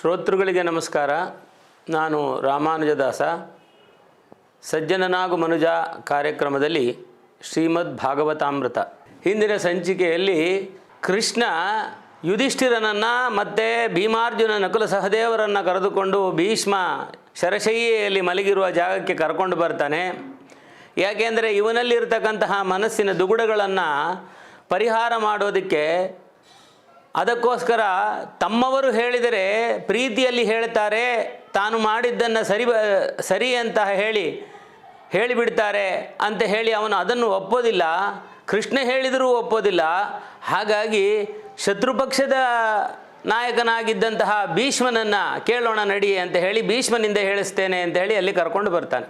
ಶ್ರೋತೃಗಳಿಗೆ ನಮಸ್ಕಾರ. ನಾನು ರಾಮಾನುಜದಾಸ. ಸಜ್ಜನನಾಗು ಮನುಜ ಕಾರ್ಯಕ್ರಮದಲ್ಲಿ ಶ್ರೀಮದ್ ಭಾಗವತಾಮೃತ. ಹಿಂದಿನ ಸಂಚಿಕೆಯಲ್ಲಿ ಕೃಷ್ಣ ಯುಧಿಷ್ಠಿರನನ್ನು ಮತ್ತು ಭೀಮಾರ್ಜುನ ನಕುಲ ಸಹದೇವರನ್ನು ಕರೆದುಕೊಂಡು ಭೀಷ್ಮ ಶರಶಯ್ಯಲ್ಲಿ ಮಲಗಿರುವ ಜಾಗಕ್ಕೆ ಕರ್ಕೊಂಡು ಬರ್ತಾನೆ. ಯಾಕೆಂದರೆ ಇವನಲ್ಲಿರ್ತಕ್ಕಂತಹ ಮನಸ್ಸಿನ ದುಗುಡಗಳನ್ನು ಪರಿಹಾರ ಮಾಡೋದಕ್ಕೆ ಅದಕ್ಕೋಸ್ಕರ ತಮ್ಮವರು ಹೇಳಿದರೆ ಪ್ರೀತಿಯಲ್ಲಿ ಹೇಳ್ತಾರೆ ತಾನು ಮಾಡಿದ್ದನ್ನು ಸರಿ ಸರಿ ಅಂತ ಹೇಳಿ, ಹೇಳಿಬಿಡ್ತಾರೆ ಅಂತ ಹೇಳಿ ಅವನು ಅದನ್ನು ಒಪ್ಪೋದಿಲ್ಲ, ಕೃಷ್ಣ ಹೇಳಿದರೂ ಒಪ್ಪೋದಿಲ್ಲ. ಹಾಗಾಗಿ ಶತ್ರುಪಕ್ಷದ ನಾಯಕನಾಗಿದ್ದಂತಹ ಭೀಷ್ಮನನ್ನು ಕೇಳೋಣ ನಡಿ ಅಂತ ಹೇಳಿ ಭೀಷ್ಮನಿಂದ ಹೇಳಿಸ್ತೇನೆ ಅಂತ ಹೇಳಿ ಅಲ್ಲಿ ಕರ್ಕೊಂಡು ಬರ್ತಾನೆ.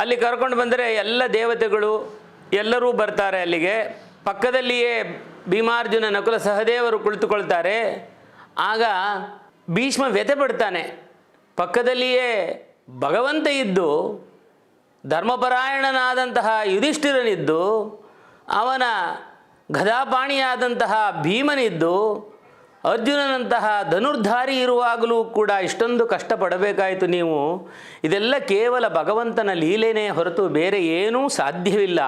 ಅಲ್ಲಿ ಕರ್ಕೊಂಡು ಬಂದರೆ ಎಲ್ಲ ದೇವತೆಗಳು ಎಲ್ಲರೂ ಬರ್ತಾರೆ ಅಲ್ಲಿಗೆ. ಪಕ್ಕದಲ್ಲಿಯೇ ಭೀಮಾರ್ಜುನ ನಕುಲ ಸಹದೇವರು ಕುಳಿತುಕೊಳ್ತಾರೆ. ಆಗ ಭೀಷ್ಮ ವ್ಯಥೆ ಪಡ್ತಾನೆ ಪಕ್ಕದಲ್ಲಿಯೇ ಭಗವಂತ ಇದ್ದು, ಧರ್ಮಪರಾಯಣನಾದಂತಹ ಯುಧಿಷ್ಠಿರನಿದ್ದು, ಅವನ ಗದಾಪಾಣಿಯಾದಂತಹ ಭೀಮನಿದ್ದು, ಅರ್ಜುನನಂತಹ ಧನುರ್ಧಾರಿ ಇರುವಾಗಲೂ ಕೂಡ ಇಷ್ಟೊಂದು ಕಷ್ಟಪಡಬೇಕಾಯಿತು ನೀವು. ಇದೆಲ್ಲ ಕೇವಲ ಭಗವಂತನ ಲೀಲೆನೇ ಹೊರತು ಬೇರೆ ಏನೂ ಸಾಧ್ಯವಿಲ್ಲ.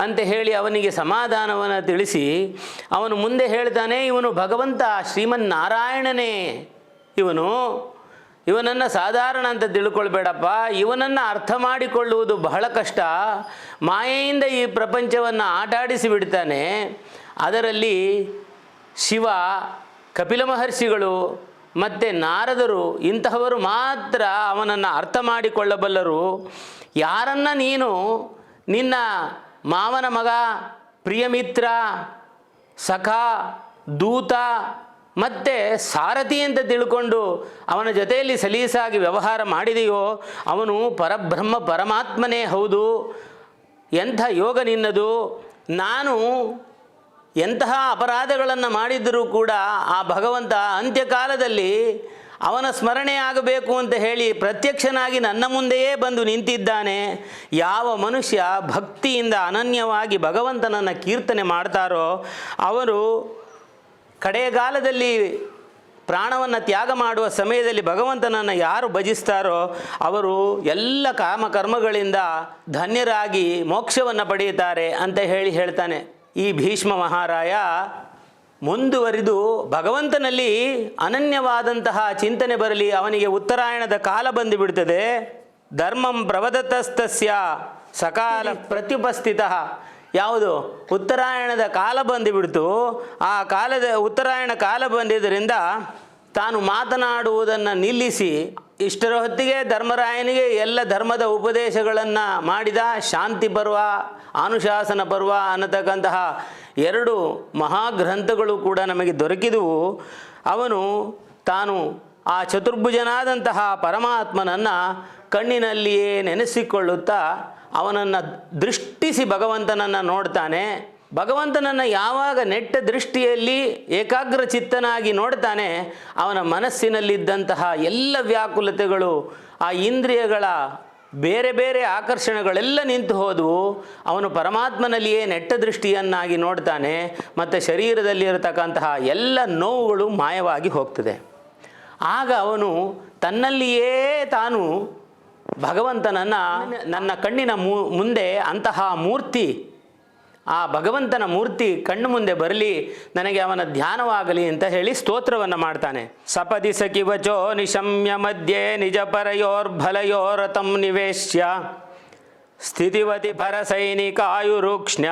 ಅಂತ ಹೇಳಿ ಅವನಿಗೆ ಸಮಾಧಾನವನ್ನು ತಿಳಿಸಿ ಅವನು ಮುಂದೆ ಹೇಳ್ತಾನೆ, ಇವನು ಭಗವಂತ, ಶ್ರೀಮನ್ನಾರಾಯಣನೇ. ಇವನು, ಇವನನ್ನು ಸಾಧಾರಣ ಅಂತ ತಿಳ್ಕೊಳ್ಬೇಡಪ್ಪ. ಇವನನ್ನು ಅರ್ಥ ಮಾಡಿಕೊಳ್ಳುವುದು ಬಹಳ ಕಷ್ಟ. ಮಾಯೆಯಿಂದ ಈ ಪ್ರಪಂಚವನ್ನು ಆಟಾಡಿಸಿ ಬಿಡ್ತಾನೆ. ಅದರಲ್ಲಿ ಶಿವ, ಕಪಿಲ ಮಹರ್ಷಿಗಳು ಮತ್ತು ನಾರದರು ಇಂತಹವರು ಮಾತ್ರ ಅವನನ್ನು ಅರ್ಥ ಮಾಡಿಕೊಳ್ಳಬಲ್ಲರು. ಯಾರನ್ನು ನೀನು ನಿನ್ನ ಮಾವನ ಮಗ, ಪ್ರಿಯಮಿತ್ರ, ಸಖ, ದೂತ, ಮತ್ತು ಸಾರಥಿ ಅಂತ ತಿಳ್ಕೊಂಡು ಅವನ ಜೊತೆಯಲ್ಲಿ ಸಲೀಸಾಗಿ ವ್ಯವಹಾರ ಮಾಡಿದೆಯೋ ಅವನು ಪರಬ್ರಹ್ಮ ಪರಮಾತ್ಮನೇ ಹೌದು. ಎಂಥ ಯೋಗ ನಿನ್ನದು? ನಾನು ಎಂತಹ ಅಪರಾಧಗಳನ್ನು ಮಾಡಿದರೂ ಕೂಡ ಆ ಭಗವಂತ ಅಂತ್ಯಕಾಲದಲ್ಲಿ ಅವನ ಸ್ಮರಣೆ ಆಗಬೇಕು ಅಂತ ಹೇಳಿ ಪ್ರತ್ಯಕ್ಷನಾಗಿ ನನ್ನ ಮುಂದೆಯೇ ಬಂದು ನಿಂತಿದ್ದಾನೆ. ಯಾವ ಮನುಷ್ಯ ಭಕ್ತಿಯಿಂದ ಅನನ್ಯವಾಗಿ ಭಗವಂತನನ್ನು ಕೀರ್ತನೆ ಮಾಡ್ತಾರೋ, ಅವರು ಕಡೆಗಾಲದಲ್ಲಿ ಪ್ರಾಣವನ್ನು ತ್ಯಾಗ ಮಾಡುವ ಸಮಯದಲ್ಲಿ ಭಗವಂತನನ್ನು ಯಾರು ಭಜಿಸ್ತಾರೋ, ಅವರು ಎಲ್ಲ ಕಾಮಕರ್ಮಗಳಿಂದ ಧನ್ಯರಾಗಿ ಮೋಕ್ಷವನ್ನು ಪಡೆಯುತ್ತಾರೆ ಅಂತ ಹೇಳಿ ಹೇಳ್ತಾನೆ ಈ ಭೀಷ್ಮ ಮಹಾರಾಯ. ಮುಂದುವರಿದು ಭಗವಂತನಲ್ಲಿ ಅನನ್ಯವಾದಂತಹ ಚಿಂತನೆ ಬರಲಿ ಅವನಿಗೆ ಉತ್ತರಾಯಣದ ಕಾಲ ಬಂದುಬಿಡ್ತದೆ. ಧರ್ಮಂ ಪ್ರವದತಸ್ತಸ್ಯ ಸಕಾಲ ಪ್ರತ್ಯುಪಸ್ಥಿತ. ಯಾವುದು? ಉತ್ತರಾಯಣದ ಕಾಲ ಬಂದುಬಿಡ್ತು. ಆ ಕಾಲದ ಉತ್ತರಾಯಣ ಕಾಲ ಬಂದಿದ್ದರಿಂದ ತಾನು ಮಾತನಾಡುವುದನ್ನು ನಿಲ್ಲಿಸಿ ಇಷ್ಟರ ಹೊತ್ತಿಗೆ ಧರ್ಮರಾಯನಿಗೆ ಎಲ್ಲ ಧರ್ಮದ ಉಪದೇಶಗಳನ್ನು ಮಾಡಿದ ಶಾಂತಿ ಪರ್ವ ಅನುಶಾಸನ ಪರ್ವ ಅನ್ನತಕ್ಕಂತಹ ಎರಡು ಮಹಾಗ್ರಂಥಗಳು ಕೂಡ ನಮಗೆ ದೊರಕಿದುವು. ಅವನು ತಾನು ಆ ಚತುರ್ಭುಜನಾದಂತಹ ಪರಮಾತ್ಮನನ್ನು ಕಣ್ಣಿನಲ್ಲಿಯೇ ನೆನೆಸಿಕೊಳ್ಳುತ್ತಾ ಅವನನ್ನು ದೃಷ್ಟಿಸಿ ಭಗವಂತನನ್ನು ನೋಡ್ತಾನೆ. ಭಗವಂತನನ್ನು ಯಾವಾಗ ನೆಟ್ಟ ದೃಷ್ಟಿಯಲ್ಲಿ ಏಕಾಗ್ರ ಚಿತ್ತನಾಗಿ ನೋಡ್ತಾನೆ, ಅವನ ಮನಸ್ಸಿನಲ್ಲಿದ್ದಂತಹ ಎಲ್ಲ ವ್ಯಾಕುಲತೆಗಳು, ಆ ಇಂದ್ರಿಯಗಳ ಬೇರೆ ಬೇರೆ ಆಕರ್ಷಣೆಗಳೆಲ್ಲ ನಿಂತು ಹೋದವು ಅವನು ಪರಮಾತ್ಮನಲ್ಲಿಯೇ ನೆಟ್ಟ ದೃಷ್ಟಿಯನ್ನಾಗಿ ನೋಡ್ತಾನೆ ಮತ್ತು ಶರೀರದಲ್ಲಿರತಕ್ಕಂತಹ ಎಲ್ಲ ನೋವುಗಳು ಮಾಯವಾಗಿ ಹೋಗ್ತದೆ. ಆಗ ಅವನು ತನ್ನಲ್ಲಿಯೇ ತಾನು ಭಗವಂತನನ್ನು ನನ್ನ ಕಣ್ಣಿನ ಮುಂದೆ ಅಂತಹ ಮೂರ್ತಿ ಆ ಭಗವಂತನ ಮೂರ್ತಿ ಕಣ್ಣು ಮುಂದೆ ಬರಲಿ, ನನಗೆ ಅವನ ಧ್ಯಾನವಾಗಲಿ ಅಂತ ಹೇಳಿ ಸ್ತೋತ್ರವನ್ನು ಮಾಡ್ತಾನೆ. ಸಪದಿ ಸಖಿವಚೋ ನಿಶಮ್ಯ ಮಧ್ಯೆ ನಿಜ ಪರಯೋರ್ಬಲಯೋರತಂ ನಿವೇಶ್ಯ. ಸ್ಥಿತಿವತಿ ಪರಸೈನಿಕಾಯುರುಕ್ಷ್ಣ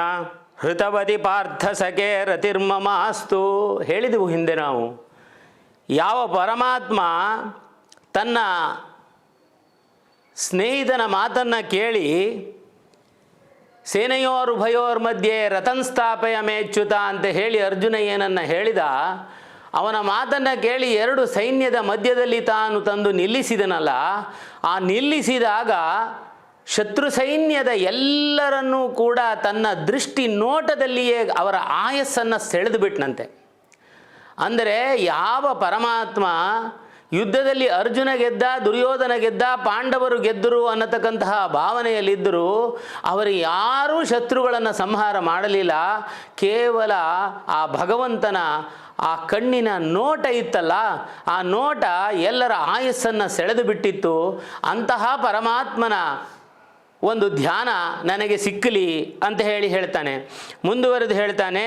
ಹೃತವತಿ ಪಾರ್ಥ ಸಖೆ ರತಿರ್ಮಮಾಸ್ತು ಹೇಳಿದೆವು ಹಿಂದೆ ನಾವು, ಯಾವ ಪರಮಾತ್ಮ ತನ್ನ ಸ್ನೇಹಿತನ ಮಾತನ್ನು ಕೇಳಿ ಸೇನೆಯೋರ್ ಉಭಯೋರ್ ಮಧ್ಯೆ ರತನ್ ಸ್ಥಾಪೆಯ ಮೇಚ್ಯುತ ಅಂತ ಹೇಳಿ ಅರ್ಜುನ ಏನನ್ನು ಹೇಳಿದ, ಅವನ ಮಾತನ್ನು ಕೇಳಿ ಎರಡು ಸೈನ್ಯದ ಮಧ್ಯದಲ್ಲಿ ತಾನು ತಂದು ನಿಲ್ಲಿಸಿದನಲ್ಲ, ಆ ನಿಲ್ಲಿಸಿದಾಗ ಶತ್ರು ಸೈನ್ಯದ ಎಲ್ಲರನ್ನೂ ಕೂಡ ತನ್ನ ದೃಷ್ಟಿ ನೋಟದಲ್ಲಿಯೇ ಅವರ ಆಯಸ್ಸನ್ನು ಸೆಳೆದು ಬಿಟ್ಟನಂತೆ ಅಂದರೆ ಯಾವ ಪರಮಾತ್ಮ ಯುದ್ಧದಲ್ಲಿ ಅರ್ಜುನ ಗೆದ್ದ, ದುರ್ಯೋಧನ ಗೆದ್ದ, ಪಾಂಡವರು ಗೆದ್ದರು ಅನ್ನತಕ್ಕಂತಹ ಭಾವನೆಯಲ್ಲಿದ್ದರು ಅವರು ಯಾರೂ ಶತ್ರುಗಳನ್ನು ಸಂಹಾರ ಮಾಡಲಿಲ್ಲ. ಕೇವಲ ಆ ಭಗವಂತನ ಆ ಕಣ್ಣಿನ ನೋಟ ಇತ್ತಲ್ಲ, ಆ ನೋಟ ಎಲ್ಲರ ಆಯಸ್ಸನ್ನು ಸೆಳೆದು ಬಿಟ್ಟಿತ್ತು. ಅಂತಹ ಪರಮಾತ್ಮನ ಒಂದು ಧ್ಯಾನ ನನಗೆ ಸಿಕ್ಕಲಿ ಅಂತ ಹೇಳಿ ಹೇಳ್ತಾನೆ. ಮುಂದುವರೆದು ಹೇಳ್ತಾನೆ,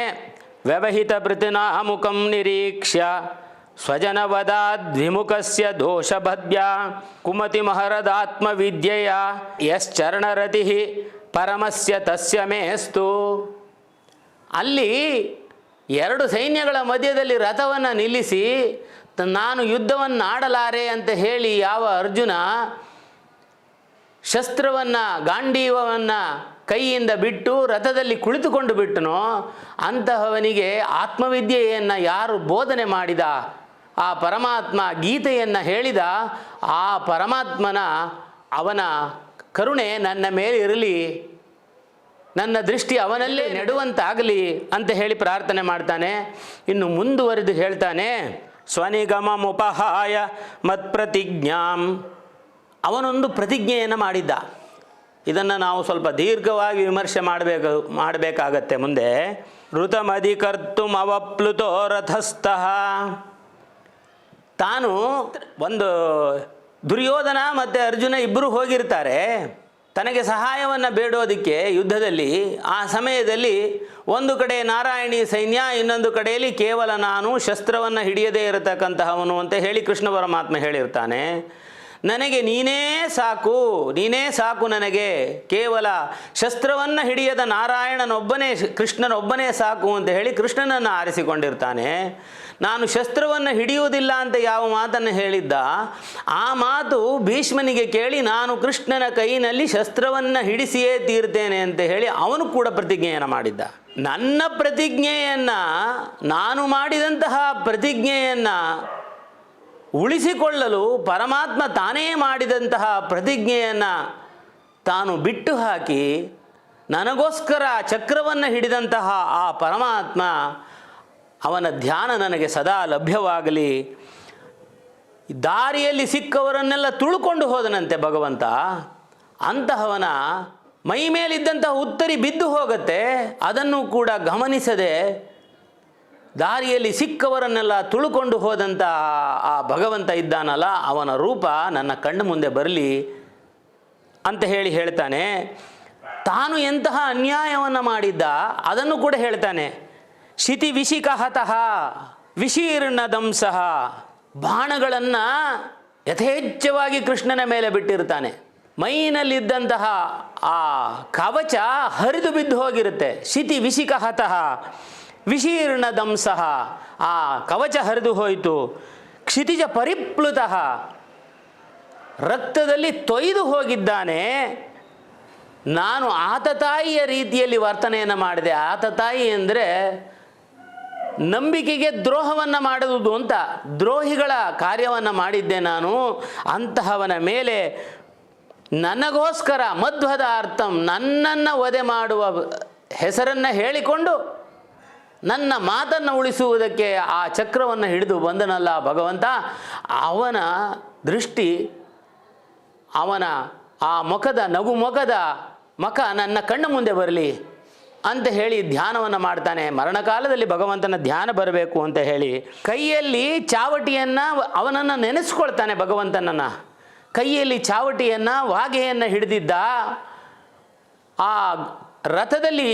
ವ್ಯವಹಿತ ಪ್ರತಿನಾಮುಖಂ ನಿರೀಕ್ಷ್ಯ. ಸ್ವಜನವದಾದ್ವಿಮುಖಸ್ಯ ದೋಷಭದ್ಯ ಕುಮತಿ ಮಹರದಾತ್ಮವಿದ್ಯೆಯ ಯಶ್ಚರಣರತಿ ಪರಮಸ್ಯ ತಸ್ಯ ಮೇಸ್ತು. ಅಲ್ಲಿ ಎರಡು ಸೈನ್ಯಗಳ ಮಧ್ಯದಲ್ಲಿ ರಥವನ್ನು ನಿಲ್ಲಿಸಿ, ನಾನು ಯುದ್ಧವನ್ನು ಆಡಲಾರೆ ಅಂತ ಹೇಳಿ ಯಾವ ಅರ್ಜುನ ಶಸ್ತ್ರವನ್ನು, ಗಾಂಡೀವವನ್ನು ಕೈಯಿಂದ ಬಿಟ್ಟು ರಥದಲ್ಲಿ ಕುಳಿತುಕೊಂಡು ಬಿಟ್ಟನೋ, ಅಂತಹವನಿಗೆ ಆತ್ಮವಿದ್ಯೆಯನ್ನು ಯಾರು ಬೋಧನೆ ಮಾಡಿದ? ಆ ಪರಮಾತ್ಮ ಗೀತೆಯನ್ನು ಹೇಳಿದ ಆ ಪರಮಾತ್ಮನ ಅವನ ಕರುಣೆ ನನ್ನ ಮೇಲೆ ಇರಲಿ, ನನ್ನ ದೃಷ್ಟಿ ಅವನಲ್ಲೇ ನೆಡುವಂತಾಗಲಿ ಅಂತ ಹೇಳಿ ಪ್ರಾರ್ಥನೆ ಮಾಡ್ತಾನೆ. ಇನ್ನು ಮುಂದುವರೆದು ಹೇಳ್ತಾನೆ ಸ್ವನಿಗಮಮುಪಹಾಯ ಮತ್ಪ್ರತಿಜ್ಞಾಂ. ಅವನೊಂದು ಪ್ರತಿಜ್ಞೆಯನ್ನು ಮಾಡಿದ್ದ. ಇದನ್ನು ನಾವು ಸ್ವಲ್ಪ ದೀರ್ಘವಾಗಿ ವಿಮರ್ಶೆ ಮಾಡಬೇಕು, ಮಾಡಬೇಕಾಗತ್ತೆ. ಮುಂದೆ ಋತಮಧಿಕರ್ತು ಅವಪ್ಲುತೋ ರಥಸ್ಥಃ. ತಾನು ಒಂದು ದುರ್ಯೋಧನ ಮತ್ತು ಅರ್ಜುನ ಇಬ್ಬರು ಹೋಗಿರ್ತಾರೆ. ತನಗೆ ಸಹಾಯವನ್ನು ಬೇಡೋದಕ್ಕೆ ಯುದ್ಧದಲ್ಲಿ, ಆ ಸಮಯದಲ್ಲಿ ಒಂದು ಕಡೆ ನಾರಾಯಣಿ ಸೈನ್ಯ, ಇನ್ನೊಂದು ಕಡೆಯಲ್ಲಿ ಕೇವಲ ನಾನು ಶಸ್ತ್ರವನ್ನು ಹಿಡಿಯದೇ ಇರತಕ್ಕಂತಹವನು ಅಂತ ಹೇಳಿ ಕೃಷ್ಣ ಪರಮಾತ್ಮ ಹೇಳಿರ್ತಾನೆ. ನನಗೆ ನೀನೇ ಸಾಕು ನೀನೇ ಸಾಕು ನನಗೆ. ಕೇವಲ ಶಸ್ತ್ರವನ್ನು ಹಿಡಿಯದ ನಾರಾಯಣನೊಬ್ಬನೇ, ಕೃಷ್ಣನೊಬ್ಬನೇ ಸಾಕು ಅಂತ ಹೇಳಿ ಕೃಷ್ಣನನ್ನು ಆರಿಸಿಕೊಂಡಿರ್ತಾನೆ. ನಾನು ಶಸ್ತ್ರವನ್ನು ಹಿಡಿಯುವುದಿಲ್ಲ ಅಂತ ಯಾವ ಮಾತನ್ನು ಹೇಳಿದ್ದ? ಆ ಮಾತು ಭೀಷ್ಮನಿಗೆ ಕೇಳಿ ನಾನು ಕೃಷ್ಣನ ಕೈನಲ್ಲಿ ಶಸ್ತ್ರವನ್ನು ಹಿಡಿಸಿಯೇ ತೀರ್ತೇನೆ ಅಂತ ಹೇಳಿ ಅವನು ಕೂಡ ಪ್ರತಿಜ್ಞೆಯನ್ನು ಮಾಡಿದ್ದ. ನನ್ನ ಪ್ರತಿಜ್ಞೆಯನ್ನು, ನಾನು ಮಾಡಿದಂತಹ ಪ್ರತಿಜ್ಞೆಯನ್ನು ಉಳಿಸಿಕೊಳ್ಳಲು ಪರಮಾತ್ಮ ತಾನೇ ಮಾಡಿದಂತಹ ಪ್ರತಿಜ್ಞೆಯನ್ನು ತಾನು ಬಿಟ್ಟು ಹಾಕಿ ನನಗೋಸ್ಕರ ಚಕ್ರವನ್ನು ಹಿಡಿದಂತಹ ಆ ಪರಮಾತ್ಮ ಅವನ ಧ್ಯಾನ ನನಗೆ ಸದಾ ಲಭ್ಯವಾಗಲಿ. ದಾರಿಯಲ್ಲಿ ಸಿಕ್ಕವರನ್ನೆಲ್ಲ ತುಳ್ಕೊಂಡು ಹೋದನಂತೆ ಭಗವಂತ. ಅಂತಹವನ ಮೈ ಮೇಲಿದ್ದಂತಹ ಉತ್ತರಿ ಬಿದ್ದು ಹೋಗತ್ತೆ. ಅದನ್ನು ಕೂಡ ಗಮನಿಸದೆ ದಾರಿಯಲ್ಲಿ ಸಿಕ್ಕವರನ್ನೆಲ್ಲ ತುಳುಕೊಂಡು ಹೋದಂಥ ಆ ಭಗವಂತ ಇದ್ದಾನಲ್ಲ, ಅವನ ರೂಪ ನನ್ನ ಕಣ್ಣು ಮುಂದೆ ಬರಲಿ ಅಂತ ಹೇಳಿ ಹೇಳ್ತಾನೆ. ತಾನು ಎಂತಹ ಅನ್ಯಾಯವನ್ನು ಮಾಡಿದ್ದ ಅದನ್ನು ಕೂಡ ಹೇಳ್ತಾನೆ. ಶಿತಿ ವಿಶಿಕಹತಃ ವಿಶೀರ್ಣ ದಂಸಃ ಬಾಣಗಳನ್ನು ಯಥೇಚ್ಛವಾಗಿ ಕೃಷ್ಣನ ಮೇಲೆ ಬಿಟ್ಟಿರ್ತಾನೆ. ಮೈನಲ್ಲಿದ್ದಂತಹ ಆ ಕವಚ ಹರಿದು ಬಿದ್ದು ಹೋಗಿರುತ್ತೆ. ಶಿತಿ ವಿಶಿಕಹತಃ ವಿಶೀರ್ಣ ದಂಸಃ ಆ ಕವಚ ಹರಿದು ಹೋಯಿತು. ಕ್ಷಿತಿಜ ಪರಿಪ್ಲುತಃ ರಕ್ತದಲ್ಲಿ ತೊಯ್ದು ಹೋಗಿದ್ದಾನೆ. ನಾನು ಆತ ತಾಯಿಯ ರೀತಿಯಲ್ಲಿ ವರ್ತನೆಯನ್ನು ಮಾಡಿದೆ. ಆತ ತಾಯಿ ಅಂದರೆ ನಂಬಿಕೆಗೆ ದ್ರೋಹವನ್ನು ಮಾಡುವುದು ಅಂತ ದ್ರೋಹಿಗಳ ಕಾರ್ಯವನ್ನು ಮಾಡಿದ್ದೆ ನಾನು. ಅಂತಹವನ ಮೇಲೆ ನನಗೋಸ್ಕರ ಮಧ್ವದ ಅರ್ಥಂ ನನ್ನನ್ನು ವಧೆ ಮಾಡುವ ಹೆಸರನ್ನು ಹೇಳಿಕೊಂಡು ನನ್ನ ಮಾತನ್ನು ಉಳಿಸುವುದಕ್ಕೆ ಆ ಚಕ್ರವನ್ನು ಹಿಡಿದು ಬಂದನಲ್ಲ ಭಗವಂತ. ಅವನ ದೃಷ್ಟಿ, ಅವನ ಆ ಮುಖದ ನಗು ಮುಖದ ಮಖ ನನ್ನ ಕಣ್ಣು ಮುಂದೆ ಬರಲಿ. ಅಂತ ಹೇಳಿ ಧ್ಯಾನವನ್ನು ಮಾಡ್ತಾನೆ. ಮರಣಕಾಲದಲ್ಲಿ ಭಗವಂತನ ಧ್ಯಾನ ಬರಬೇಕು ಅಂತ ಹೇಳಿ ಕೈಯಲ್ಲಿ ಚಾವಟಿಯನ್ನು ಅವನನ್ನು ನೆನೆಸ್ಕೊಳ್ತಾನೆ ಭಗವಂತನನ್ನು. ಕೈಯಲ್ಲಿ ಚಾವಟಿಯನ್ನು, ವಾಗೆಯನ್ನು ಹಿಡಿದಿದ್ದ ಆ ರಥದಲ್ಲಿ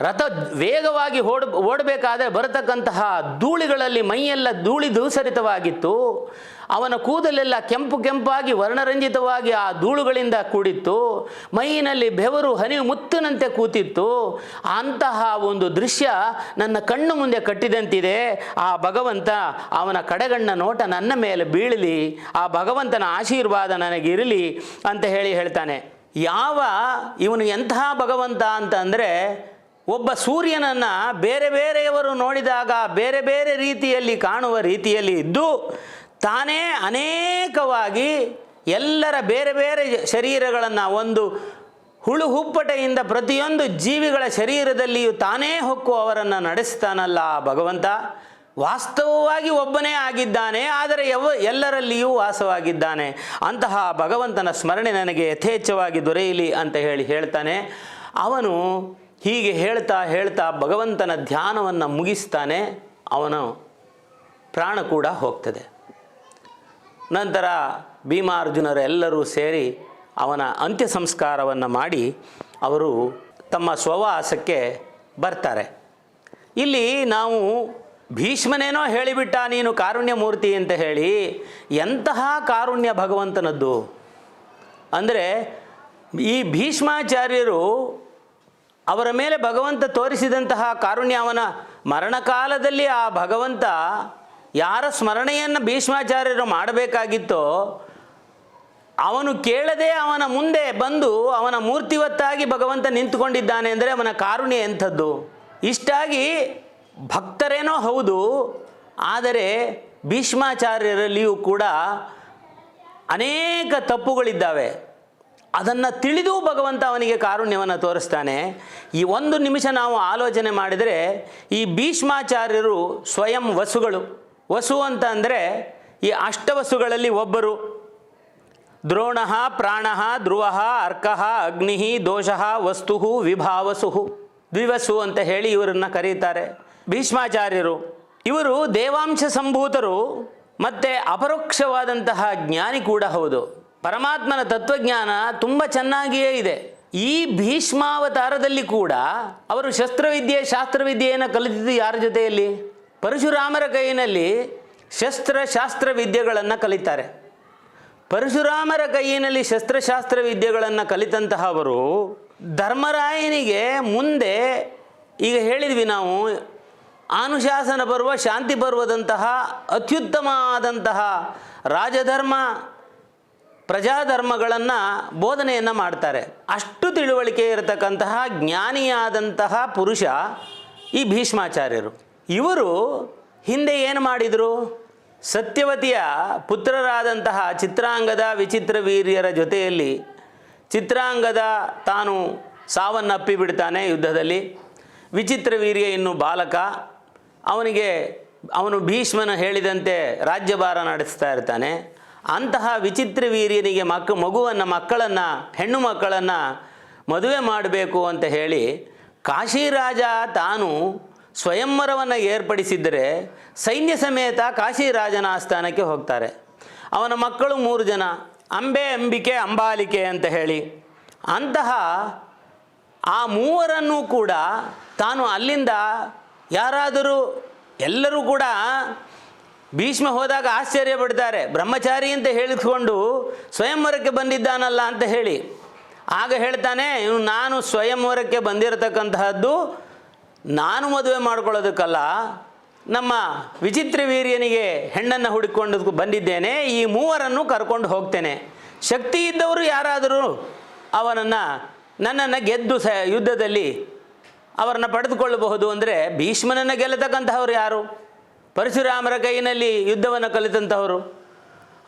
ರಥ ವೇಗವಾಗಿ ಓಡ್, ಓಡಬೇಕಾದ್ರೆ ಬರತಕ್ಕಂತಹ ಧೂಳಿಗಳಲ್ಲಿ ಮೈಯೆಲ್ಲ ಧೂಳಿ ಧೂಸರಿತವಾಗಿತ್ತು ಅವನ ಕೂದಲೆಲ್ಲ ಕೆಂಪು ಕೆಂಪಾಗಿ ವರ್ಣರಂಜಿತವಾಗಿ ಆ ಧೂಳುಗಳಿಂದ ಕೂಡಿತ್ತು. ಮೈನಲ್ಲಿ ಬೆವರು ಹನಿ ಮುತ್ತಿನಂತೆ ಕೂತಿತ್ತು. ಅಂತಹ ಒಂದು ದೃಶ್ಯ ನನ್ನ ಕಣ್ಣು ಮುಂದೆ ಕಟ್ಟಿದಂತಿದೆ. ಆ ಭಗವಂತ ಅವನ ಕಡೆಗಣ್ಣ ನೋಟ ನನ್ನ ಮೇಲೆ ಬೀಳಲಿ, ಆ ಭಗವಂತನ ಆಶೀರ್ವಾದ ನನಗಿರಲಿ ಅಂತ ಹೇಳಿ ಹೇಳ್ತಾನೆ. ಯಾವ ಇವನು ಎಂತಹ ಭಗವಂತ ಅಂತ ಅಂದರೆ ಒಬ್ಬ ಸೂರ್ಯನನ್ನು ಬೇರೆ ಬೇರೆಯವರು ನೋಡಿದಾಗ, ಬೇರೆ ಬೇರೆ ರೀತಿಯಲ್ಲಿ ಕಾಣುವ ರೀತಿಯಲ್ಲಿ ಇದ್ದು ತಾನೇ ಅನೇಕವಾಗಿ ಎಲ್ಲರ ಬೇರೆ ಬೇರೆ ಶರೀರಗಳನ್ನು ಒಂದು ಹುಳು ಹುಪ್ಪಟೆಯಿಂದ ಪ್ರತಿಯೊಂದು ಜೀವಿಗಳ ಶರೀರದಲ್ಲಿಯೂ ತಾನೇ ಹೊಕ್ಕು ಅವರನ್ನು ನಡೆಸ್ತಾನಲ್ಲ ಭಗವಂತ. ವಾಸ್ತವವಾಗಿ ಒಬ್ಬನೇ ಆಗಿದ್ದಾನೆ, ಆದರೆ ಯವ ಎಲ್ಲರಲ್ಲಿಯೂ ವಾಸವಾಗಿದ್ದಾನೆ. ಅಂತಹ ಭಗವಂತನ ಸ್ಮರಣೆ ನನಗೆ ಯಥೇಚ್ಛವಾಗಿ ದೊರೆಯಲಿ ಅಂತ ಹೇಳಿ ಹೇಳ್ತಾನೆ. ಅವನು ಹೀಗೆ ಹೇಳ್ತಾ ಹೇಳ್ತಾ ಭಗವಂತನ ಧ್ಯಾನವನ್ನು ಮುಗಿಸ್ತಾನೆ. ಅವನು ಪ್ರಾಣ ಕೂಡ ಹೋಗ್ತದೆ. ನಂತರ ಭೀಮಾರ್ಜುನರೆಲ್ಲರೂ ಸೇರಿ ಅವನ ಅಂತ್ಯ ಸಂಸ್ಕಾರವನ್ನು ಮಾಡಿ ಅವರು ತಮ್ಮ ಸ್ವವಾಸಕ್ಕೆ ಬರ್ತಾರೆ. ಇಲ್ಲಿ ನಾವು ಭೀಷ್ಮನೇನೋ ಹೇಳಿಬಿಟ್ಟ ನೀನು ಕಾರುಣ್ಯ ಮೂರ್ತಿ ಅಂತ ಹೇಳಿ ಎಂತಹ ಕಾರುಣ್ಯ ಭಗವಂತನದ್ದು? ಅಂದರೆ ಈ ಭೀಷ್ಮಾಚಾರ್ಯರು ಅವರ ಮೇಲೆ ಭಗವಂತ ತೋರಿಸಿದಂತಹ ಕಾರುಣ್ಯ ಅವನ ಮರಣಕಾಲದಲ್ಲಿ ಆ ಭಗವಂತ ಯಾರ ಸ್ಮರಣೆಯನ್ನು ಭೀಷ್ಮಾಚಾರ್ಯರು ಮಾಡಬೇಕಾಗಿತ್ತೋ ಅವನು ಕೇಳದೆ ಅವನ ಮುಂದೆ ಬಂದು ಅವನ ಮೂರ್ತಿವತ್ತಾಗಿ ಭಗವಂತ ನಿಂತುಕೊಂಡಿದ್ದಾನೆ ಅಂದರೆ ಅವನ ಕಾರುಣ್ಯ ಎಂಥದ್ದು? ಇಷ್ಟಾಗಿ ಭಕ್ತರೇನೋ ಹೌದು, ಆದರೆ ಭೀಷ್ಮಾಚಾರ್ಯರಲ್ಲಿಯೂ ಕೂಡ ಅನೇಕ ತಪ್ಪುಗಳಿದ್ದಾವೆ. ಅದನ್ನು ತಿಳಿದು ಭಗವಂತ ಅವನಿಗೆ ಕಾರುಣ್ಯವನ್ನು ತೋರಿಸ್ತಾನೆ. ಈ ಒಂದು ನಿಮಿಷ ನಾವು ಆಲೋಚನೆ ಮಾಡಿದರೆ ಈ ಭೀಷ್ಮಾಚಾರ್ಯರು ಸ್ವಯಂ ವಸುಗಳು. ವಸು ಅಂತ ಅಂದರೆ ಈ ಅಷ್ಟವಸುಗಳಲ್ಲಿ ಒಬ್ಬರು. ದ್ರೋಣ, ಪ್ರಾಣ, ಧ್ರುವ, ಅರ್ಕ, ಅಗ್ನಿ, ದೋಷ ವಸ್ತು ವಿಭಾವಸು ದ್ವಿವಸು ಅಂತ ಹೇಳಿ ಇವರನ್ನು ಕರೀತಾರೆ. ಭೀಷ್ಮಾಚಾರ್ಯರು. ಇವರು ದೇವಾಂಶ ಸಂಭೂತರು ಮತ್ತು ಅಪರೋಕ್ಷವಾದಂತಹ ಜ್ಞಾನಿ ಕೂಡ ಹೌದು. ಪರಮಾತ್ಮನ ತತ್ವಜ್ಞಾನ ತುಂಬ ಚೆನ್ನಾಗಿಯೇ ಇದೆ. ಈ ಭೀಷ್ಮಾವತಾರದಲ್ಲಿ ಕೂಡ ಅವರು ಶಸ್ತ್ರವಿದ್ಯೆ, ಶಾಸ್ತ್ರವಿದ್ಯೆಯನ್ನು ಕಲಿತಿದ್ದು ಯಾರ ಜೊತೆಯಲ್ಲಿ? ಪರಶುರಾಮರ ಕೈಯಲ್ಲಿ ಶಸ್ತ್ರ ಶಾಸ್ತ್ರ ವಿದ್ಯೆಗಳನ್ನು ಕಲಿತಾರೆ. ಪರಶುರಾಮರ ಕೈಯಿನಲ್ಲಿ ಶಸ್ತ್ರಶಾಸ್ತ್ರ ವಿದ್ಯೆಗಳನ್ನು ಕಲಿತಂತಹವರು ಧರ್ಮರಾಯನಿಗೆ ಮುಂದೆ ಈಗ ಹೇಳಿದ್ವಿ ನಾವು, ಅನುಶಾಸನ ಪರ್ವ, ಶಾಂತಿ ಪರ್ವದಂತಹ ಅತ್ಯುತ್ತಮವಾದಂತಹ ರಾಜಧರ್ಮ, ಪ್ರಜಾಧರ್ಮಗಳನ್ನು ಬೋಧನೆಯನ್ನು ಮಾಡ್ತಾರೆ. ಅಷ್ಟು ತಿಳುವಳಿಕೆ ಇರತಕ್ಕಂತಹ ಜ್ಞಾನಿಯಾದಂತಹ ಪುರುಷ ಈ ಭೀಷ್ಮಾಚಾರ್ಯರು. ಇವರು ಹಿಂದೆ ಏನು ಮಾಡಿದರು? ಸತ್ಯವತಿಯ ಪುತ್ರರಾದಂತಹ ಚಿತ್ರಾಂಗದ ವಿಚಿತ್ರ ವೀರ್ಯರ ಜೊತೆಯಲ್ಲಿ ಚಿತ್ರಾಂಗದ ತಾನು ಸಾವನ್ನಪ್ಪಿ ಬಿಡ್ತಾನೆ ಯುದ್ಧದಲ್ಲಿ. ವಿಚಿತ್ರ ವೀರ್ಯ ಇನ್ನು ಬಾಲಕ. ಅವನಿಗೆ, ಅವನು ಭೀಷ್ಮನ ಹೇಳಿದಂತೆ ರಾಜ್ಯಭಾರ ನಡೆಸ್ತಾ ಇರ್ತಾನೆ. ಅಂತಹ ವಿಚಿತ್ರ ವೀರ್ಯನಿಗೆ ಮಕ್ಕ ಮಗುವನ್ನು, ಮಕ್ಕಳನ್ನು, ಹೆಣ್ಣು ಮಕ್ಕಳನ್ನು ಮದುವೆ ಮಾಡಬೇಕು ಅಂತ ಹೇಳಿ ಕಾಶಿರಾಜ ತಾನು ಸ್ವಯಂವರವನ್ನು ಏರ್ಪಡಿಸಿದ್ದರೆ ಸೈನ್ಯ ಸಮೇತ ಕಾಶಿ ರಾಜನ ಆಸ್ಥಾನಕ್ಕೆ ಹೋಗ್ತಾರೆ. ಅವನ ಮಕ್ಕಳು ಮೂರು ಜನ, ಅಂಬೆ, ಅಂಬಿಕೆ, ಅಂಬಾಲಿಕೆ ಅಂತ ಹೇಳಿ. ಅಂತಹ ಆ ಮೂವರನ್ನು ಕೂಡ ತಾನು ಅಲ್ಲಿಂದ ಯಾರಾದರೂ ಎಲ್ಲರೂ ಕೂಡ ಭೀಷ್ಮ ಹೋದಾಗ ಆಶ್ಚರ್ಯ ಪಡ್ತಾರೆ. ಬ್ರಹ್ಮಚಾರಿ ಅಂತ ಹೇಳಿಕೊಂಡು ಸ್ವಯಂವರಕ್ಕೆ ಬಂದಿದ್ದಾನಲ್ಲ ಅಂತ ಹೇಳಿ. ಆಗ ಹೇಳ್ತಾನೆ ನಾನು ಸ್ವಯಂವರಕ್ಕೆ ಬಂದಿರತಕ್ಕಂತಹದ್ದು ನಾನು ಮದುವೆ ಮಾಡ್ಕೊಳ್ಳೋದಕ್ಕಲ್ಲ, ನಮ್ಮ ವಿಚಿತ್ರ ವೀರ್ಯನಿಗೆ ಹೆಣ್ಣನ್ನು ಹುಡುಕೊಂಡು ಬಂದಿದ್ದೇನೆ, ಈ ಮೂವರನ್ನು ಕರ್ಕೊಂಡು ಹೋಗ್ತೇನೆ. ಶಕ್ತಿ ಇದ್ದವರು ಯಾರಾದರೂ ಅವನನ್ನು, ನನ್ನನ್ನು ಗೆದ್ದು ಸ, ಯುದ್ಧದಲ್ಲಿ ಅವರನ್ನು ಪಡೆದುಕೊಳ್ಳಬಹುದು ಅಂದರೆ ಭೀಷ್ಮನನ್ನು ಗೆಲ್ಲತಕ್ಕಂತಹವ್ರು ಯಾರು? ಪರಶುರಾಮರ ಕೈಯಿನಲ್ಲಿ ಯುದ್ಧವನ್ನು ಕಲಿತಂಥವರು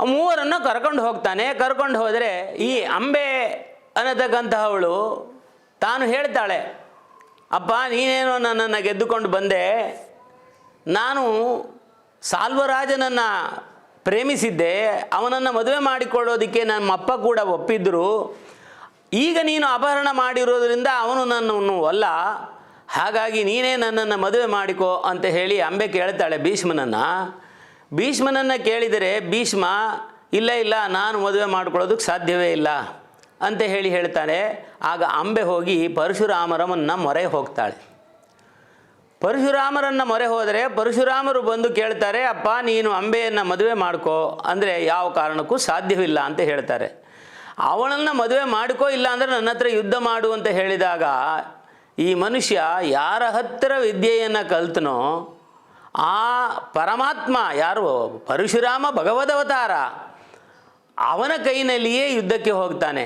ಆ ಮೂವರನ್ನು ಕರ್ಕೊಂಡು ಹೋಗ್ತಾನೆ, ಕರ್ಕೊಂಡು ಹೋದರೆ ಈ ಅಂಬೆ ಅನ್ನತಕ್ಕಂತಹವಳು ತಾನು ಹೇಳ್ತಾಳೆ ಅಪ್ಪ ನೀನೇನೋ ನನ್ನನ್ನು ಗೆದ್ದುಕೊಂಡು ಬಂದೆ. ನಾನು ಸಾಲ್ವರಾಜನನ್ನು ಪ್ರೇಮಿಸಿದ್ದೆ. ಅವನನ್ನು ಮದುವೆ ಮಾಡಿಕೊಳ್ಳೋದಕ್ಕೆ ನಮ್ಮ ಅಪ್ಪ ಕೂಡ ಒಪ್ಪಿದ್ದರು ಈಗ ನೀನು ಅಪಹರಣ ಮಾಡಿರೋದ್ರಿಂದ ಅವನು ನನ್ನನ್ನು ಅಲ್ಲ. ಹಾಗಾಗಿ ನೀನೇ ನನ್ನನ್ನು ಮದುವೆ ಮಾಡಿಕೋ ಅಂತ ಹೇಳಿ ಅಂಬೆ ಕೇಳ್ತಾಳೆ ಭೀಷ್ಮನನ್ನು. ಭೀಷ್ಮನನ್ನು ಕೇಳಿದರೆ, ಭೀಷ್ಮ, ಇಲ್ಲ ಇಲ್ಲ, ನಾನು ಮದುವೆ ಮಾಡಿಕೊಳ್ಳೋದಕ್ಕೆ ಸಾಧ್ಯವೇ ಇಲ್ಲ. ಅಂತ ಹೇಳಿ ಹೇಳ್ತಾಳೆ ಆಗ ಅಂಬೆ ಹೋಗಿ ಪರಶುರಾಮರಮನ್ನ ಮೊರೆ ಹೋಗ್ತಾಳೆ. ಪರಶುರಾಮರನ್ನು ಮೊರೆ ಹೋದರೆ ಪರಶುರಾಮರು ಬಂದು ಕೇಳ್ತಾರೆ, ಅಪ್ಪ ನೀನು ಅಂಬೆಯನ್ನು ಮದುವೆ ಮಾಡ್ಕೋ, ಅಂದರೆ ಯಾವ ಕಾರಣಕ್ಕೂ ಸಾಧ್ಯವಿಲ್ಲ ಅಂತ ಹೇಳ್ತಾರೆ. ಅವಳನ್ನು ಮದುವೆ ಮಾಡ್ಕೋ, ಇಲ್ಲ ಅಂದರೆ ನನ್ನ ಹತ್ರ ಯುದ್ಧ ಮಾಡು ಅಂತ ಹೇಳಿದಾಗ, ಈ ಮನುಷ್ಯ ಯಾರ ಹತ್ತಿರ ವಿದ್ಯೆಯನ್ನು ಕಲ್ತನೋ, ಆ ಪರಮಾತ್ಮ, ಯಾರು? ಪರಶುರಾಮ ಭಗವದವತಾರ ಅವನ ಕೈನಲ್ಲಿಯೇ ಯುದ್ಧಕ್ಕೆ ಹೋಗ್ತಾನೆ.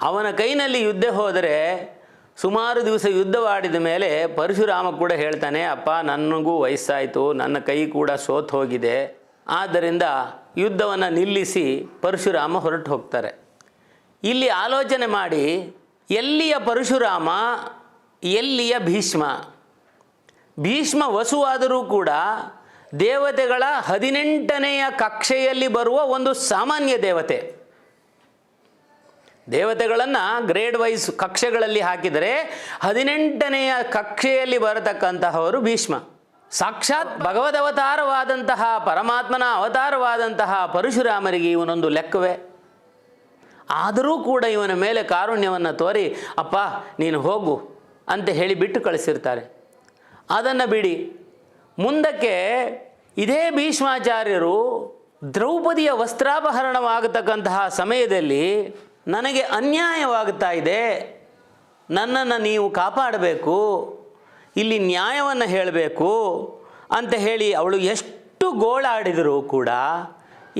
ಅವನ ಕೈನಲ್ಲಿ ಯುದ್ಧ ಹೋದರೆ ಸುಮಾರು ದಿವಸ ಯುದ್ಧವಾಡಿದ ಮೇಲೆ ಪರಶುರಾಮ ಕೂಡ ಹೇಳ್ತಾನೆ, ಅಪ್ಪ, ನನಗೂ ವಯಸ್ಸಾಯಿತು, ನನ್ನ ಕೈ ಕೂಡ ಸೋತು ಹೋಗಿದೆ. ಆದ್ದರಿಂದ ಯುದ್ಧವನ್ನು ನಿಲ್ಲಿಸಿ ಪರಶುರಾಮ ಹೊರಟು ಹೋಗ್ತಾರೆ. ಇಲ್ಲಿ ಆಲೋಚನೆ ಮಾಡಿ, ಎಲ್ಲಿಯ ಪರಶುರಾಮ, ಎಲ್ಲಿಯ ಭೀಷ್ಮ? ಭೀಷ್ಮ ವಸುವಾದರೂ ಕೂಡ ದೇವತೆಗಳ ಹದಿನೆಂಟನೆಯ ಕಕ್ಷೆಯಲ್ಲಿ ಬರುವ ಒಂದು ಸಾಮಾನ್ಯ ದೇವತೆ. ದೇವತೆಗಳನ್ನು ಗ್ರೇಡ್ ವೈಸ್ ಕಕ್ಷೆಗಳಲ್ಲಿ ಹಾಕಿದರೆ ಹದಿನೆಂಟನೆಯ ಕಕ್ಷೆಯಲ್ಲಿ ಬರತಕ್ಕಂತಹವರು ಭೀಷ್ಮ. ಸಾಕ್ಷಾತ್ ಭಗವದವತಾರವಾದಂತಹ ಪರಮಾತ್ಮನ ಅವತಾರವಾದಂತಹ ಪರಶುರಾಮರಿಗೆ ಇವನೊಂದು ಲೆಕ್ಕವೇ. ಆದರೂ ಕೂಡ ಇವನ ಮೇಲೆ ಕಾರುಣ್ಯವನ್ನು ತೋರಿ, ಅಪ್ಪ, ನೀನು ಹೋಗು ಅಂತ ಹೇಳಿ ಬಿಟ್ಟು ಕಳಿಸಿರ್ತಾರೆ. ಅದನ್ನು ಬಿಡಿ. ಮುಂದಕ್ಕೆ ಇದೇ ಭೀಷ್ಮಾಚಾರ್ಯರು ದ್ರೌಪದಿಯ ವಸ್ತ್ರಾಪಹರಣವಾಗತಕ್ಕಂತಹ ಸಮಯದಲ್ಲಿ ನನಗೆ ಅನ್ಯಾಯವಾಗುತ್ತಾ ಇದೆ? ನನ್ನನ್ನು ನೀವು ಕಾಪಾಡಬೇಕು, ಇಲ್ಲಿ ನ್ಯಾಯವನ್ನು ಹೇಳಬೇಕು ಅಂತ ಹೇಳಿ ಅವಳು ಎಷ್ಟು ಗೋಳಾಡಿದರೂ ಕೂಡ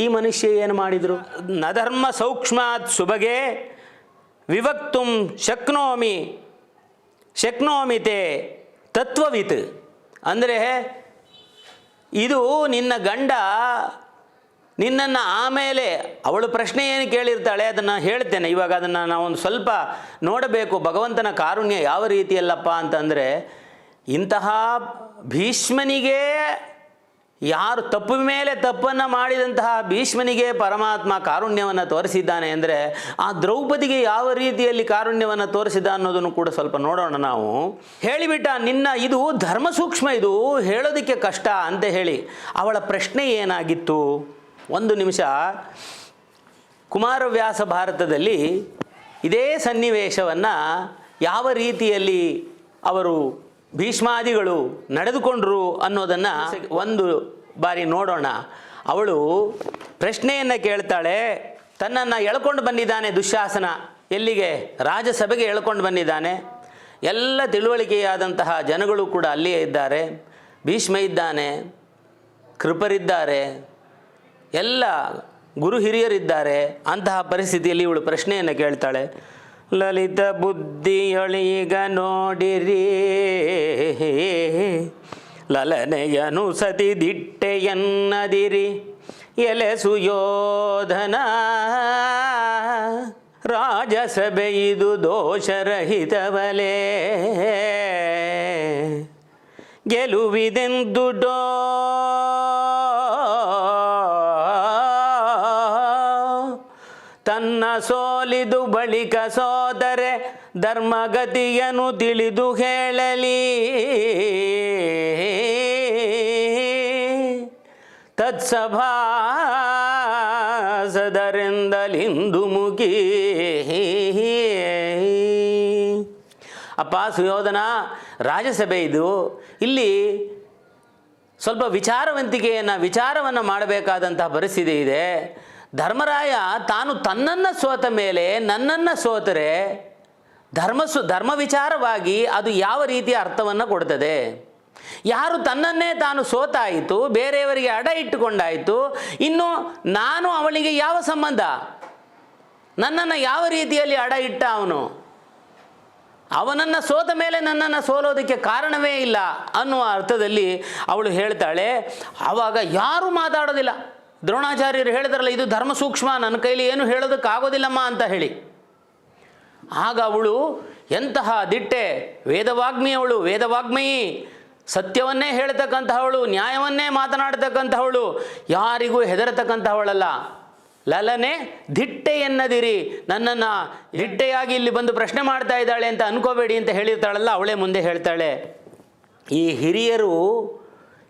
ಈ ಮನುಷ್ಯ ಏನು ಮಾಡಿದರು? ನಧರ್ಮ ಸೂಕ್ಷ್ಮಾತ್ ಸುಬಗೆ ವಿವಕ್ತು ಶಕ್ನೋಮಿ, ಶಕ್ನೋಮಿತೆ ತತ್ವವಿತ್. ಅಂದರೆ ಇದು ನಿನ್ನ ಗಂಡ ನಿನ್ನನ್ನು ಆಮೇಲೆ ಅವಳು ಪ್ರಶ್ನೆ ಏನು ಕೇಳಿರ್ತಾಳೆ ಅದನ್ನು ಹೇಳ್ತೇನೆ. ಇವಾಗ ಅದನ್ನು ನಾವೊಂದು ಸ್ವಲ್ಪ ನೋಡಬೇಕು. ಭಗವಂತನ ಕಾರುಣ್ಯ ಯಾವ ರೀತಿಯಲ್ಲಪ್ಪ ಅಂತಂದರೆ, ಇಂತಹ ಭೀಷ್ಮನಿಗೆ ಯಾರು ತಪ್ಪು ಮೇಲೆ ತಪ್ಪನ್ನು ಮಾಡಿದಂತಹ ಭೀಷ್ಮನಿಗೆ ಪರಮಾತ್ಮ ಕಾರುಣ್ಯವನ್ನು ತೋರಿಸಿದ್ದಾನೆ ಅಂದರೆ, ಆ ದ್ರೌಪದಿಗೆ ಯಾವ ರೀತಿಯಲ್ಲಿ ಕಾರುಣ್ಯವನ್ನು ತೋರಿಸಿದ ಅನ್ನೋದನ್ನು ಕೂಡ ಸ್ವಲ್ಪ ನೋಡೋಣ ನಾವು. ಹೇಳಿಬಿಟ್ಟ, ನಿನ್ನ ಇದು ಧರ್ಮ ಸೂಕ್ಷ್ಮ ಇದು ಹೇಳೋದಕ್ಕೆ ಕಷ್ಟ ಅಂತ ಹೇಳಿ ಅವಳ ಪ್ರಶ್ನೆ ಏನಾಗಿತ್ತು? ಒಂದು ನಿಮಿಷ. ಕುಮಾರವ್ಯಾಸ ಭಾರತದಲ್ಲಿ ಇದೇ ಸನ್ನಿವೇಶವನ್ನು ಯಾವ ರೀತಿಯಲ್ಲಿ ಅವರು ಭೀಷ್ಮಾದಿಗಳು ನಡೆದುಕೊಂಡ್ರು ಅನ್ನೋದನ್ನು ಒಂದು ಬಾರಿ ನೋಡೋಣ. ಅವಳು ಪ್ರಶ್ನೆಯನ್ನು ಕೇಳ್ತಾಳೆ ತನ್ನನ್ನು ಎಳ್ಕೊಂಡು ಬಂದಿದ್ದಾನೆ ದುಶ್ಯಾಸನ ಎಲ್ಲಿಗೆ? ರಾಜಸಭೆಗೆ ಎಳ್ಕೊಂಡು ಬಂದಿದ್ದಾನೆ. ಎಲ್ಲ ತಿಳುವಳಿಕೆಯಾದಂತಹ ಜನಗಳು ಕೂಡ ಅಲ್ಲಿಯೇ ಇದ್ದಾರೆ. ಭೀಷ್ಮ ಇದ್ದಾನೆ ಕೃಪರಿದ್ದಾರೆ. ಎಲ್ಲ ಗುರು ಹಿರಿಯರಿದ್ದಾರೆ, ಅಂತಹ ಪರಿಸ್ಥಿತಿಯಲ್ಲಿ ಇವಳು ಪ್ರಶ್ನೆಯನ್ನು ಕೇಳ್ತಾಳೆ. ಲಲಿತ ಬುದ್ಧಿಯೊಳೀಗ ನೋಡಿರಿ, ಲಲನೆಯನು ಸತಿ ದಿಟ್ಟೆಯನ್ನದಿರಿ ಎಲೆ ಸುಯೋಧನ ರಾಜಸಭೆ ಇದು ದೋಷರಹಿತವಲೇ. ಗೆಲುವಿದೆಂದುಡೋ ತನ್ನ ಸೋಲಿದು ಬಳಿಕ ಸೋದರೆ ಧರ್ಮಗತಿಯನ್ನು ತಿಳಿದು ಹೇಳಲಿ. ತತ್ಸಭಾಸದರೆಂದಲಿಂದು ಮುಗಿ. ಅಪ್ಪ ಸುಯೋಧನ, ರಾಜಸಭೆ ಇದು. ಇಲ್ಲಿ ಸ್ವಲ್ಪ ವಿಚಾರವಂತಿಕೆಯನ್ನು, ವಿಚಾರವನ್ನು ಮಾಡಬೇಕಾದಂತಹ ಪರಿಸ್ಥಿತಿ ಇದೆ. ಧರ್ಮರಾಯ ತಾನು ತನ್ನನ್ನು ಸೋತ ಮೇಲೆ ನನ್ನನ್ನು ಸೋತರೆ ಧರ್ಮ ಸು ಧರ್ಮ ವಿಚಾರವಾಗಿ ಅದು ಯಾವ ರೀತಿಯ ಅರ್ಥವನ್ನು ಕೊಡ್ತದೆ? ಯಾರು ತನ್ನನ್ನೇ ತಾನು ಸೋತಾಯಿತು, ಬೇರೆಯವರಿಗೆ ಅಡ ಇಟ್ಟುಕೊಂಡಾಯಿತು, ಇನ್ನು ನಾನು ಅವಳಿಗೆ ಯಾವ ಸಂಬಂಧ? ನನ್ನನ್ನು ಯಾವ ರೀತಿಯಲ್ಲಿ ಅಡ ಇಟ್ಟ ಅವನು? ಅವನನ್ನು ಸೋತ ಮೇಲೆ ನನ್ನನ್ನು ಸೋಲೋದಕ್ಕೆ ಕಾರಣವೇ ಇಲ್ಲ ಅನ್ನುವ ಅರ್ಥದಲ್ಲಿ ಅವಳು ಹೇಳ್ತಾಳೆ. ಆವಾಗ ಯಾರೂ ಮಾತಾಡೋದಿಲ್ಲ. ದ್ರೋಣಾಚಾರ್ಯರು ಹೇಳಿದ್ರಲ್ಲ, ಇದು ಧರ್ಮ ಸೂಕ್ಷ್ಮ, ನನ್ನ ಕೈಲಿ ಏನು ಹೇಳೋದಕ್ಕಾಗೋದಿಲ್ಲಮ್ಮ ಅಂತ ಹೇಳಿ. ಆಗ ಅವಳು, ಎಂತಹ ದಿಟ್ಟೆ ವೇದವಾಗ್ಮಿಯವಳು ವೇದವಾಗ್ಮಯಿ ಸತ್ಯವನ್ನೇ ಹೇಳ್ತಕ್ಕಂತಹವಳು, ನ್ಯಾಯವನ್ನೇ ಮಾತನಾಡ್ತಕ್ಕಂತಹವಳು, ಯಾರಿಗೂ ಹೆದರತಕ್ಕಂತಹವಳಲ್ಲ. ಲಲನೆ, ದಿಟ್ಟೆ ಎನ್ನದಿರಿ, ನನ್ನನ್ನು ದಿಟ್ಟೆಯಾಗಿ ಇಲ್ಲಿ ಬಂದು ಪ್ರಶ್ನೆ ಮಾಡ್ತಾ ಇದ್ದಾಳೆ ಅಂತ ಅನ್ಕೋಬೇಡಿ ಅಂತ ಹೇಳಿರ್ತಾಳಲ್ಲ, ಅವಳೇ ಮುಂದೆ ಹೇಳ್ತಾಳೆ. ಈ ಹಿರಿಯರು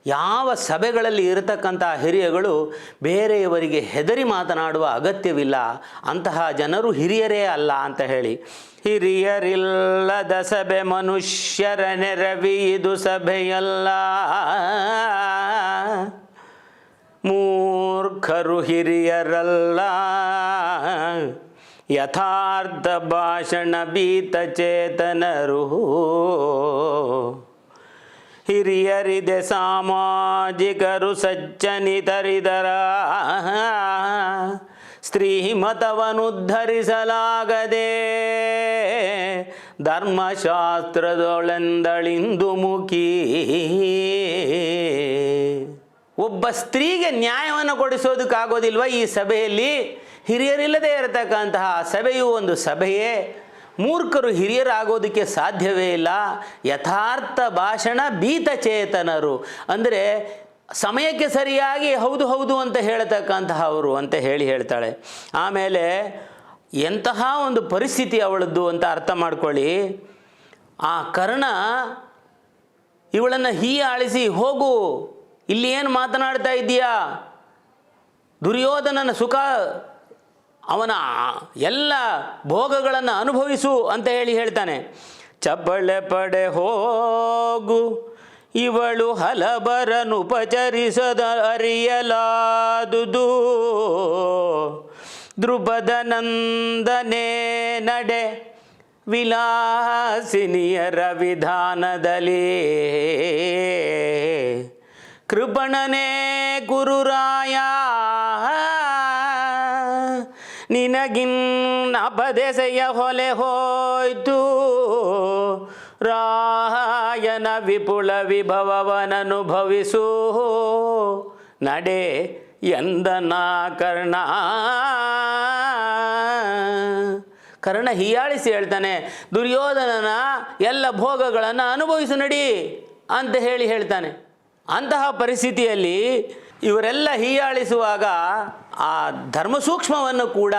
ಯಾವ ಸಭೆಗಳಲ್ಲಿ ಇರತಕ್ಕಂಥ ಹಿರಿಯಗಳು ಬೇರೆಯವರಿಗೆ ಹೆದರಿ ಮಾತನಾಡುವ ಅಗತ್ಯವಿಲ್ಲ. ಅಂತಹ ಜನರು ಹಿರಿಯರೇ ಅಲ್ಲ ಅಂತ ಹೇಳಿ. ಹಿರಿಯರಿಲ್ಲದ ಸಭೆ ಮನುಷ್ಯರ ನೆರವಿ ಇದು ಸಭೆಯಲ್ಲ. ಮೂರ್ಖರು ಹಿರಿಯರಲ್ಲ. ಯಥಾರ್ಥ ಭಾಷಣ ಬೀತ ಚೇತನರು. ಹಿರಿಯರಿದೆ ಸಾಮಾಜಿಕರು ಸಜ್ಜನಿತರಿದರ ಸ್ತ್ರೀ ಮತವನ್ನುದ್ಧರಿಸಲಾಗದೆ ಧರ್ಮಶಾಸ್ತ್ರದೊಳೆಂದಳಿಂದು ಮುಖಿ ಒಬ್ಬ ಸ್ತ್ರೀಗೆ ನ್ಯಾಯವನ್ನು ಕೊಡಿಸೋದಕ್ಕಾಗೋದಿಲ್ವ ಈ ಸಭೆಯಲ್ಲಿ? ಹಿರಿಯರಿಲ್ಲದೆ ಇರತಕ್ಕಂತಹ ಸಭೆಯು ಒಂದು ಸಭೆಯೇ. ಮೂರ್ಖರು ಹಿರಿಯರಾಗೋದಕ್ಕೆ ಸಾಧ್ಯವೇ ಇಲ್ಲ. ಯಥಾರ್ಥ ಭಾಷಣ ಭೀತಚೇತನರು. ಅಂದರೆ ಸಮಯಕ್ಕೆ ಸರಿಯಾಗಿ ಹೌದು ಹೌದು ಅಂತ ಹೇಳ್ತಕ್ಕಂತಹವರು ಅಂತ ಹೇಳಿ ಹೇಳ್ತಾಳೆ. ಆಮೇಲೆ ಎಂತಹ ಒಂದು ಪರಿಸ್ಥಿತಿ ಅವಳದ್ದು ಅಂತ ಅರ್ಥ ಮಾಡ್ಕೊಳ್ಳಿ. ಆ ಕರ್ಣ ಇವಳನ್ನು ಹೀ ಆಳಿಸಿ, ಹೋಗು, ಇಲ್ಲಿ ಏನು ಮಾತನಾಡ್ತಾ ಇದ್ದೀಯಾ? ದುರ್ಯೋಧನನ ಸುಖ ಅವನ ಎಲ್ಲ ಭೋಗಗಳನ್ನು ಅನುಭವಿಸು ಅಂತ ಹೇಳಿ ಹೇಳ್ತಾನೆ. ಚಬ್ಬಳೆ ಪಡೆ ಹೋಗು, ಇವಳು ಹಲಬರನು ಉಪಚರಿಸದ ಅರಿಯಲಾದುದು. ಧ್ರುಪದ ನಂದನೆ ನಡೆ ವಿಲಾಸಿನಿಯರ ವಿಧಾನದಲ್ಲಿ ಕೃಪಣನೇ ಗುರುರಾಯ ನಿನಗಿನ್ನಪದೆಸೆಯ ಹೊಲೆ ಹೋಯ್ತು. ರಾಯನ ವಿಪುಲ ವಿಭವವನನುಭವಿಸು ನಡೆ ಎಂದನ ಕರ್ಣ. ಕರ್ಣ ಹೀಯಾಳಿಸಿ ಹೇಳ್ತಾನೆ, ದುರ್ಯೋಧನನ ಎಲ್ಲ ಭೋಗಗಳನ್ನು ಅನುಭವಿಸು ನಡಿ ಅಂತ ಹೇಳಿ ಹೇಳ್ತಾನೆ. ಅಂತಹ ಪರಿಸ್ಥಿತಿಯಲ್ಲಿ ಇವರೆಲ್ಲ ಹೀಯಾಳಿಸುವಾಗ ಆ ಧರ್ಮಸೂಕ್ಷ್ಮವನ್ನು ಕೂಡ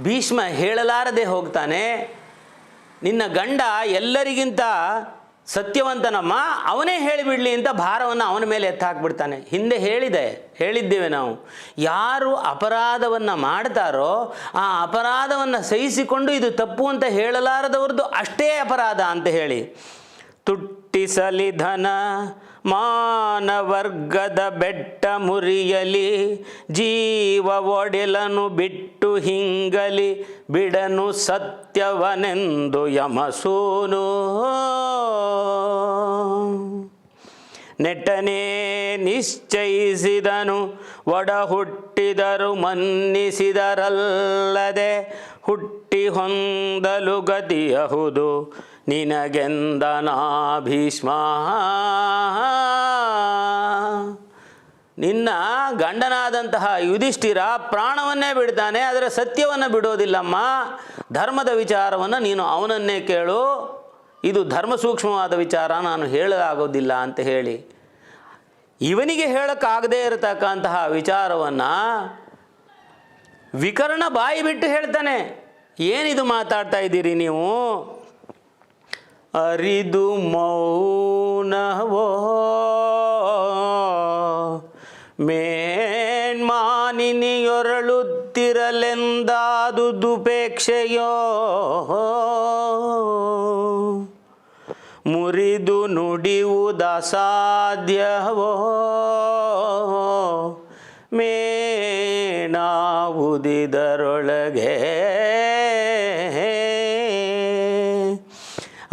ಭೀಷ್ಮ ಹೇಳಲಾರದೆ ಹೋಗ್ತಾನೆ. ನಿನ್ನ ಗಂಡ ಎಲ್ಲರಿಗಿಂತ ಸತ್ಯವಂತನಮ್ಮ, ಅವನೇ ಹೇಳಿಬಿಡಲಿ ಅಂತ ಭಾರವನ್ನು ಅವನ ಮೇಲೆ ಎತ್ತ ಹಾಕ್ಬಿಡ್ತಾನೆ ಹಿಂದೆ ಹೇಳಿದೆ, ಹೇಳಿದ್ದೇವೆ ನಾವು. ಯಾರು ಅಪರಾಧವನ್ನು ಮಾಡ್ತಾರೋ ಆ ಅಪರಾಧವನ್ನು ಸಹಿಸಿಕೊಂಡು ಇದು ತಪ್ಪು ಅಂತ ಹೇಳಲಾರದವ್ರದ್ದು ಅಷ್ಟೇ ಅಪರಾಧ ಅಂತ ಹೇಳಿ. ತುಟ್ಟಿಸಲಿ ಧನ ಮಾನವರ್ಗದ ಬೆಟ್ಟ ಮುರಿಯಲಿ, ಜೀವ ಒಡೆಲನು ಬಿಟ್ಟು ಹಿಂಗಲಿ, ಬಿಡನು ಸತ್ಯವನೆಂದು ಯಮಸೂನು. ನೆಟ್ಟನೆ ನಿಶ್ಚಯಿಸಿದನು ಒಡ ಹುಟ್ಟಿದರು ಮನ್ನಿಸಿದರಲ್ಲದೆ ಹುಟ್ಟಿ ಹೊಂದಲು ಗತಿಯಹುದು. ನಿನಗೆಂದನಾ ಭೀಷ್ಮ? ನಿನ್ನ ಗಂಡನಾದಂತಹ ಯುಧಿಷ್ಠಿರ ಪ್ರಾಣವನ್ನೇ ಬಿಡ್ತಾನೆ, ಆದರೆ ಸತ್ಯವನ್ನು ಬಿಡೋದಿಲ್ಲಮ್ಮ. ಧರ್ಮದ ವಿಚಾರವನ್ನು ನೀನು ಅವನನ್ನೇ ಕೇಳು. ಇದು ಧರ್ಮ ಸೂಕ್ಷ್ಮವಾದ ವಿಚಾರ, ನಾನು ಹೇಳಲಾಗೋದಿಲ್ಲ ಅಂತ ಹೇಳಿ. ಇವನಿಗೆ ಹೇಳೋಕ್ಕಾಗದೇ ಇರತಕ್ಕಂತಹ ವಿಚಾರವನ್ನು ವಿಕರ್ಣ ಬಾಯಿ ಬಿಟ್ಟು ಹೇಳ್ತಾನೆ. ಏನಿದು ಮಾತಾಡ್ತಾ ಇದ್ದೀರಿ ನೀವು? ಅರಿದು ಮೌನವೋ? ಮೇನ್ಮಾನಿನಿಯೊರಳುತ್ತಿರಲೆಂದಾದುದುಪೇಕ್ಷೆಯೋ ಮುರಿದು ನುಡಿಯುವುದಸಾಧ್ಯವೋ ಮೇಣಾವುದಿದರೊಳಗೆ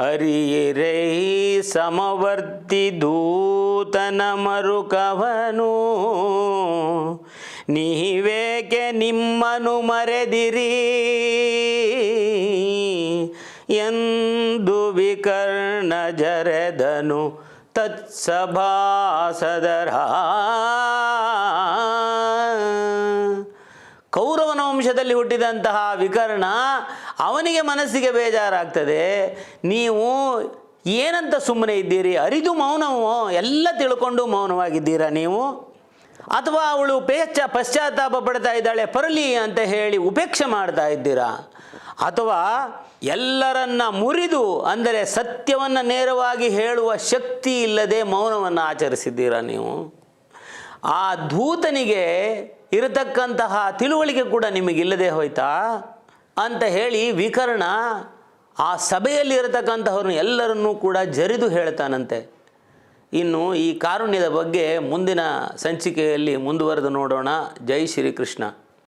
ಅರಿಯಿರೈ ಸಮವರ್ತಿ ದೂತನ ಮರುಕವನು. ನೀವೇಕೆ ನಿಮ್ಮನು ಮರೆದಿರಿ? ಎಂದು ವಿಕರ್ಣ ಜರೆದನು ತತ್ಸಭಾಸದರ ಕೌರವನ ವಂಶದಲ್ಲಿ ಹುಟ್ಟಿದಂತಹ ವಿಕರ್ಣ ಅವನಿಗೆ ಮನಸ್ಸಿಗೆ ಬೇಜಾರಾಗ್ತದೆ. ನೀವು ಏನಂತ ಸುಮ್ಮನೆ ಇದ್ದೀರಿ? ಅರಿದು ಮೌನವೋ? ಎಲ್ಲ ತಿಳ್ಕೊಂಡು ಮೌನವಾಗಿದ್ದೀರಾ ನೀವು? ಅಥವಾ ಅವಳು ಪೇಚ ಪಶ್ಚಾತ್ತಾಪ ಪಡ್ತಾ ಇದ್ದಾಳೆ, ಪರಲಿ ಅಂತ ಹೇಳಿ ಉಪೇಕ್ಷೆ ಮಾಡ್ತಾ ಇದ್ದೀರಾ? ಅಥವಾ ಎಲ್ಲರನ್ನ ಮುರಿದು, ಅಂದರೆ ಸತ್ಯವನ್ನು ನೇರವಾಗಿ ಹೇಳುವ ಶಕ್ತಿ ಇಲ್ಲದೆ ಮೌನವನ್ನು ಆಚರಿಸಿದ್ದೀರಾ ನೀವು? ಆ ಧೂತನಿಗೆ ಇರತಕ್ಕಂತಹ ತಿಳುವಳಿಕೆ ಕೂಡ ನಿಮಗಿಲ್ಲದೆ ಹೋಯ್ತಾ? ಅಂತ ಹೇಳಿ ವಿಕರ್ಣ ಆ ಸಭೆಯಲ್ಲಿ ಇರತಕ್ಕಂತಹವ್ರನ್ನ ಎಲ್ಲರನ್ನೂ ಕೂಡ ಜರಿದು ಹೇಳ್ತಾನಂತೆ. ಇನ್ನು ಈ ಕಾರುಣ್ಯದ ಬಗ್ಗೆ ಮುಂದಿನ ಸಂಚಿಕೆಯಲ್ಲಿ ಮುಂದುವರೆದು ನೋಡೋಣ. ಜೈ ಶ್ರೀಕೃಷ್ಣ.